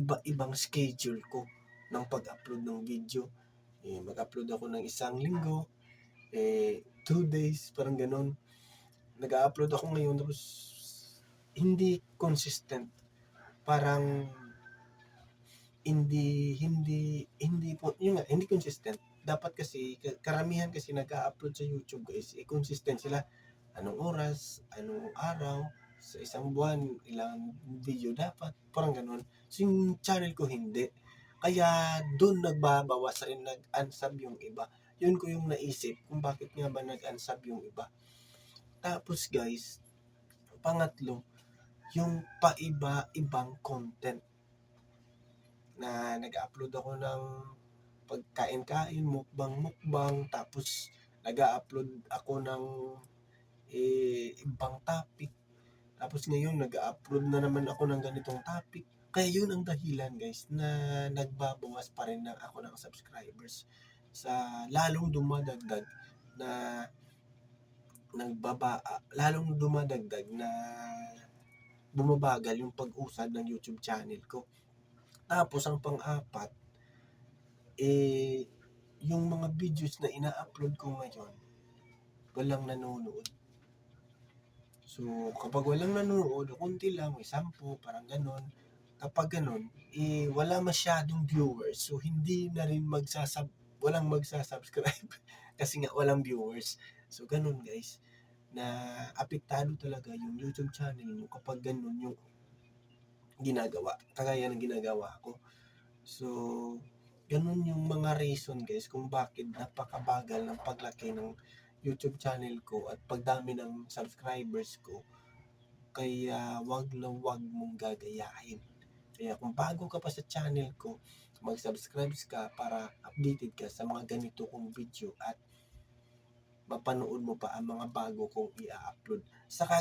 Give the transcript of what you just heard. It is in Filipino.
iba-ibang schedule ko ng pag-upload ng video. Eh, mag-upload ako ng isang linggo, eh, two days, parang ganun. Nag-upload ako ngayon, tapos hindi consistent. Parang hindi, hindi, hindi po, yun nga, hindi consistent. Dapat kasi, ka- karamihan kasi nag-upload sa YouTube guys, eh, consistent sila. Anong oras, anong araw, sa isang buwan, ilang video dapat, parang ganun. So, yung channel ko hindi. Kaya, doon nagbabawas rin, nag-unsub yung iba. Yun ko yung naisip kung bakit nga ba nag-unsub yung iba. Tapos guys, pangatlo, yung paiba-ibang content na nag-upload ako ng pagkain-kain, mukbang-mukbang, tapos nag-upload ako ng eh, ibang topic. Tapos ngayon, nag-upload na naman ako ng ganitong topic. Kaya yun ang dahilan guys na nagbabawas pa rin ng ako ng subscribers sa lalong dumadagdag na nagbaba lalong dumadagdag na bumabagal yung pag-usad ng YouTube channel ko. Tapos ang pang-apat eh yung mga videos na ina-upload ko ngayon walang nanonood. So, kapag walang nanonood, konti lang, may sampu, parang ganon. Kapag ganon, eh, wala masyadong viewers. So, hindi na rin magsasab walang magsasubscribe kasi nga walang viewers. So, ganun guys, na apektado talaga yung YouTube channel nyo kapag ganun yung ginagawa. Kagaya ng ginagawa ko. So, ganun yung mga reason guys kung bakit napakabagal ng paglaki ng YouTube channel ko at pagdami ng subscribers ko. Kaya wag lang wag mong gagayahin. Kaya kung bago ka pa sa channel ko, mag-subscribe ka para updated ka sa mga ganito kong video at mapanood mo pa ang mga bago kong i-upload. Saka